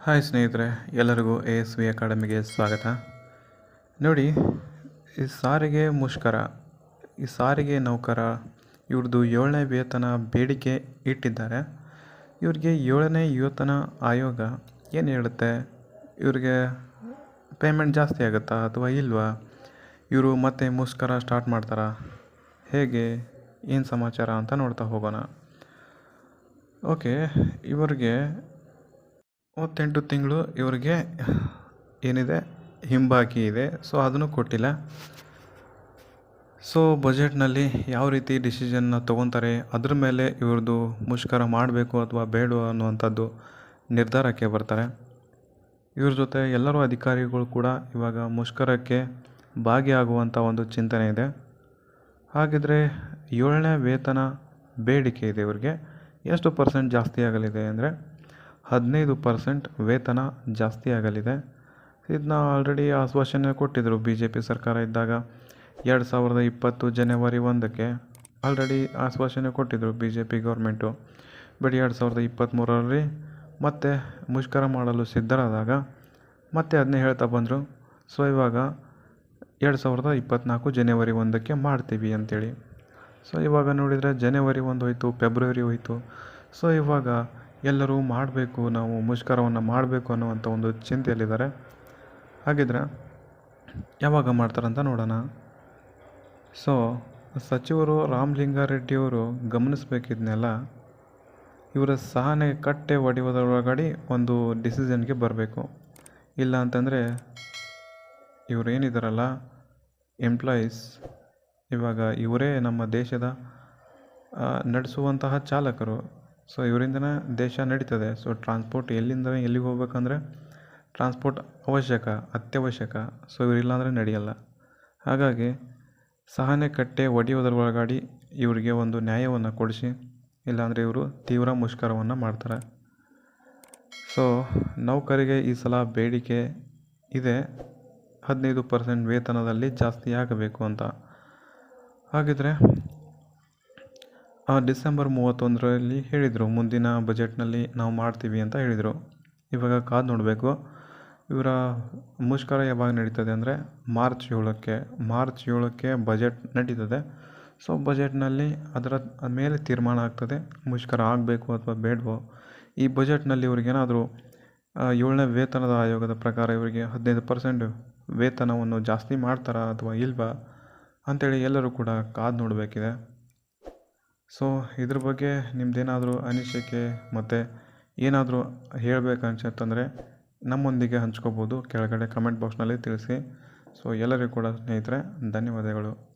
Hi ಸ್ನೇಹಿತರೆ, ಎಲ್ಲರಿಗೂ A S V ಅಕಾಡೆಮಿಗೆ ಸ್ವಾಗತ. ನೋಡಿ, ಈ ಸಾರಿಗೆ ಮುಷ್ಕರ, ಈ ಸಾರಿಗೆ ನೌಕರ ಇವ್ರದ್ದು ಏಳನೇ ವೇತನ ಬೇಡಿಕೆ ಇಟ್ಟಿದ್ದಾರೆ. ಇವ್ರಿಗೆ ಏಳನೇ ವೇತನ ಆಯೋಗ ಏನು ಹೇಳುತ್ತೆ? ಇವ್ರಿಗೆ ಪೇಮೆಂಟ್ ಜಾಸ್ತಿ ಆಗುತ್ತಾ ಅಥವಾ ಇಲ್ವಾ? ಇವರು ಮತ್ತೆ ಮುಷ್ಕರ ಸ್ಟಾರ್ಟ್ ಮಾಡ್ತಾರಾ? ಹೇಗೆ? ಏನು ಸಮಾಚಾರ ಅಂತ ನೋಡ್ತಾ ಹೋಗೋಣ. ಓಕೆ ಇವರಿಗೆ ಮೂವತ್ತೆಂಟು ತಿಂಗಳು ಇವರಿಗೆ ಏನಿದೆ, ಹಿಂಬಾಕಿ ಇದೆ. ಸೊ ಅದನ್ನು ಕೊಟ್ಟಿಲ್ಲ. ಸೊ ಬಜೆಟ್ನಲ್ಲಿ ಯಾವ ರೀತಿ ಡಿಸಿಷನ್ನ ತೊಗೊತಾರೆ, ಅದ್ರ ಮೇಲೆ ಇವ್ರದ್ದು ಮುಷ್ಕರ ಮಾಡಬೇಕು ಅಥವಾ ಬೇಡ ಅನ್ನುವಂಥದ್ದು ನಿರ್ಧಾರಕ್ಕೆ ಬರ್ತಾರೆ. ಇವ್ರ ಜೊತೆ ಎಲ್ಲರೂ ಅಧಿಕಾರಿಗಳು ಕೂಡ ಇವಾಗ ಮುಷ್ಕರಕ್ಕೆ ಭಾಗಿಯಾಗುವಂಥ ಒಂದು ಚಿಂತನೆ ಇದೆ. ಹಾಗಿದ್ರೆ ಏಳನೇ ವೇತನ ಬೇಡಿಕೆ ಇದೆ ಇವ್ರಿಗೆ. ಎಷ್ಟು ಪರ್ಸೆಂಟ್ ಜಾಸ್ತಿ ಆಗಲಿದೆ ಅಂದರೆ ಹದಿನೈದು ಪರ್ಸೆಂಟ್ ವೇತನ ಜಾಸ್ತಿ ಆಗಲಿದೆ. ಇದನ್ನ ಆಲ್ರೆಡಿ ಆಶ್ವಾಸನೆ ಕೊಟ್ಟಿದ್ದರು ಬಿ ಜೆ ಪಿ ಸರ್ಕಾರ ಇದ್ದಾಗ. ಎರಡು ಸಾವಿರದ ಇಪ್ಪತ್ತು ಜನವರಿ ಒಂದಕ್ಕೆ ಆಲ್ರೆಡಿ ಆಶ್ವಾಸನೆ ಕೊಟ್ಟಿದ್ದರು B J P government but ಎರಡು ಸಾವಿರದ ಇಪ್ಪತ್ತ್ಮೂರರಲ್ಲಿ ಮತ್ತೆ ಮುಷ್ಕರ ಮಾಡಲು ಸಿದ್ಧರಾದಾಗ ಮತ್ತೆ ಅದನ್ನೇ ಹೇಳ್ತಾ ಬಂದರು. ಸೊ ಇವಾಗ ಎರಡು ಸಾವಿರದ ಇಪ್ಪತ್ತ್ನಾಲ್ಕು ಜನವರಿ ಒಂದಕ್ಕೆ ಮಾಡ್ತೀವಿ ಅಂತೇಳಿ. ಸೊ ಇವಾಗ ನೋಡಿದರೆ ಜನವರಿ ಒಂದು ಹೋಯಿತು ಫೆಬ್ರವರಿ ಹೋಯಿತು. ಸೊ ಇವಾಗ ಎಲ್ಲರೂ ಮಾಡಬೇಕು, ನಾವು ಮುಷ್ಕರವನ್ನು ಮಾಡಬೇಕು ಅನ್ನುವಂಥ ಒಂದು ಚಿಂತೆಯಲ್ಲಿದ್ದಾರೆ. ಹಾಗಿದ್ರೆ ಯಾವಾಗ ಮಾಡ್ತಾರಂತ ನೋಡೋಣ. ಸೊ ಸಚಿವರು ರಾಮಲಿಂಗಾರೆಡ್ಡಿಯವರು ಗಮನಿಸಬೇಕಿದ್ನೆಲ್ಲ ಇವರ ಸಹನೆ ಕಟ್ಟೆ ಒಡೆಯುವುದರೊಳಗಡೆ ಒಂದು ಡಿಸಿಷನ್ಗೆ ಬರಬೇಕು. ಇಲ್ಲ ಅಂತಂದರೆ ಇವರು ಏನಿದ್ದಾರಲ್ಲ ಎಂಪ್ಲಾಯೀಸ್ ಇವಾಗ ಇವರೇ ನಮ್ಮ ದೇಶದ ನಡೆಸುವಂತಹ ಚಾಲಕರು. ಸೊ ಇವರಿಂದನೇ ದೇಶ ನಡೀತದೆ. ಸೊ ಟ್ರಾನ್ಸ್ಪೋರ್ಟ್ ಎಲ್ಲಿಂದ ಎಲ್ಲಿಗೆ ಹೋಗ್ಬೇಕಂದ್ರೆ ಟ್ರಾನ್ಸ್ಪೋರ್ಟ್ ಅವಶ್ಯಕ, ಅತ್ಯವಶ್ಯಕ. ಸೊ ಇವರಿಲ್ಲ ಅಂದರೆ ನಡೆಯಲ್ಲ. ಹಾಗಾಗಿ ಸಹನೆ ಕಟ್ಟೆ ಒಡೆಯೋದ್ರ ಒಳಗಡೆ ಇವರಿಗೆ ಒಂದು ನ್ಯಾಯವನ್ನು ಕೊಡಿಸಿ, ಇಲ್ಲಾಂದರೆ ಇವರು ತೀವ್ರ ಮುಷ್ಕರವನ್ನು ಮಾಡ್ತಾರೆ. ಸೊ ನೌಕರಿಗೆ ಈ ಸಲ ಬೇಡಿಕೆ ಇದೆ. ಹದಿನೈದು ಪರ್ಸೆಂಟ್ ವೇತನದಲ್ಲಿ ಜಾಸ್ತಿ ಆಗಬೇಕು ಅಂತ. ಹಾಗಿದ್ರೆ ಡಿಸೆಂಬರ್ ಮೂವತ್ತೊಂದರಲ್ಲಿ ಹೇಳಿದರು, ಮುಂದಿನ ಬಜೆಟ್ನಲ್ಲಿ ನಾವು ಮಾಡ್ತೀವಿ ಅಂತ ಹೇಳಿದರು. ಇವಾಗ ಕಾದು ನೋಡಬೇಕು. ಇವರ ಮುಷ್ಕರ ಯಾವಾಗ ನಡೀತದೆ ಅಂದರೆ ಮಾರ್ಚ್ ಏಳಕ್ಕೆ ಮಾರ್ಚ್ ಏಳಕ್ಕೆ ಬಜೆಟ್ ನಡೀತದೆ. ಸೊ, ಬಜೆಟ್ನಲ್ಲಿ ಅದರ ಮೇಲೆ ತೀರ್ಮಾನ ಆಗ್ತದೆ. ಮುಷ್ಕರ ಆಗಬೇಕು ಅಥವಾ ಬೇಡವೋ. ಈ ಬಜೆಟ್ನಲ್ಲಿ ಇವ್ರಿಗೇನಾದರೂ ಏಳನೇ ವೇತನದ ಆಯೋಗದ ಪ್ರಕಾರ ಇವರಿಗೆ ಹದಿನೈದು ಪರ್ಸೆಂಟ್ ವೇತನವನ್ನು ಜಾಸ್ತಿ ಮಾಡ್ತಾರಾ ಅಥವಾ ಇಲ್ವಾ ಅಂಥೇಳಿ ಎಲ್ಲರೂ ಕೂಡ ಕಾದು ನೋಡಬೇಕಿದೆ. ಸೊ ಇದ್ರ ಬಗ್ಗೆ ನಿಮ್ಮದೇನಾದರೂ ಅನಿಸಿಕೆ ಮತ್ತು ಏನಾದರೂ ಹೇಳಬೇಕು ನಮ್ಮೊಂದಿಗೆ ಹಂಚ್ಕೋಬೋದು. ಕೆಳಗಡೆ ಕಮೆಂಟ್ ಬಾಕ್ಸ್ನಲ್ಲಿ ತಿಳಿಸಿ. ಸೊ ಎಲ್ಲರಿಗೂ ಕೂಡ ಸ್ನೇಹಿತರೆ, ಧನ್ಯವಾದಗಳು.